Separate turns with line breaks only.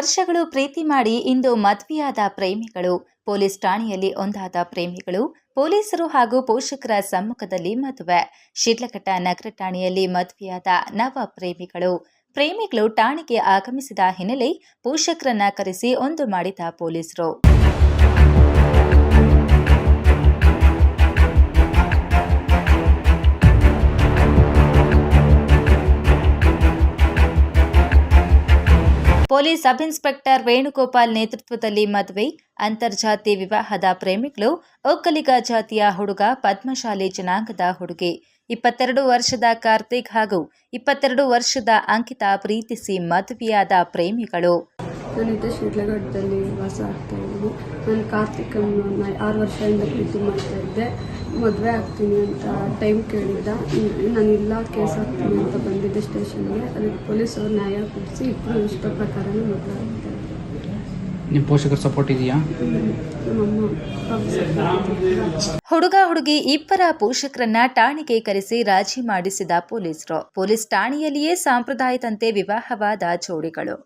ವರ್ಷಗಳು ಪ್ರೀತಿ ಮಾಡಿ ಇಂದು ಮದುವೆಯಾದ ಪ್ರೇಮಿಗಳು. ಪೊಲೀಸ್ ಠಾಣೆಯಲ್ಲಿ ಒಂದಾದ ಪ್ರೇಮಿಗಳು, ಪೊಲೀಸರು ಹಾಗೂ ಪೋಷಕರ ಸಮ್ಮುಖದಲ್ಲಿ ಮದುವೆ. ಶಿಡ್ಲಘಟ್ಟ ನಗರ ಠಾಣೆಯಲ್ಲಿ ಮದುವೆಯಾದ ನವ ಪ್ರೇಮಿಗಳು. ಪ್ರೇಮಿಗಳು ಠಾಣೆಗೆ ಆಗಮಿಸಿದ ಹಿನ್ನೆಲೆ ಪೋಷಕರನ್ನ ಕರೆಸಿ ಒಂದು ಮಾಡಿದ ಪೊಲೀಸರು. ಪೊಲೀಸ್ ಸಬ್ ಇನ್ಸ್ಪೆಕ್ಟರ್ ವೇಣುಗೋಪಾಲ್ ನೇತೃತ್ವದಲ್ಲಿ ಮದುವೆ, ಅಂತರ್ಜಾತಿ ವಿವಾಹದ ಪ್ರೇಮಿಗಳು, ಒಕ್ಕಲಿಗ ಜಾತಿಯ ಹುಡುಗ, ಪದ್ಮಶಾಲಿ ಜನಾಂಗದ ಹುಡುಗಿ, ಇಪ್ಪತ್ತೆರಡು ವರ್ಷದ ಕಾರ್ತಿಕ್ ಹಾಗೂ ಇಪ್ಪತ್ತೆರಡು ವರ್ಷದ ಅಂಕಿತಾ ಪ್ರೀತಿಸಿ ಮದುವೆಯಾದ ಪ್ರೇಮಿಗಳು.
ನಾನಿದ್ದ ಶಿಡ್ಲಘಟ್ಟದಲ್ಲಿ ವಾಸ ಆಗ್ತಾ ಇದ್ದೀನಿ ನಾನು ಕಾರ್ತಿಕ್ ಆರು ವರ್ಷದಿಂದ ಪ್ರೀತಿ ಮಾಡ್ತಾ ಇದ್ದೆ. ಮದುವೆ ಆಗ್ತೀನಿ ಅಂತ ಟೈಮ್ ಕೇಳಿದ್ದ ನಾನು ಇಲ್ಲ, ಕೇಸ್ ಆಗ್ತೀನಿ ಅಂತ ಬಂದಿದ್ದೆ ಸ್ಟೇಷನ್ಗೆ ಅದಕ್ಕೆ ಪೊಲೀಸರು ನ್ಯಾಯ ಕೊಡಿಸಿ ಇಬ್ಬರು ಇಷ್ಟ ಪ್ರಕಾರನೇ ಮದುವೆ
ನಿಮ್ಮ ಪೋಷಕರ ಸಪೋರ್ಟ್ ಇದೆಯಾ?
ಹುಡುಗ ಹುಡುಗಿ ಇಬ್ಬರ ಪೋಷಕರನ್ನ ಠಾಣೆಗೆ ಕರೆಸಿ ರಾಜಿ ಮಾಡಿಸಿದ ಪೊಲೀಸರು. ಪೊಲೀಸ್ ಠಾಣೆಯಲ್ಲಿಯೇ ಸಂಪ್ರದಾಯದಂತೆ ವಿವಾಹವಾದ ಜೋಡಿಗಳು.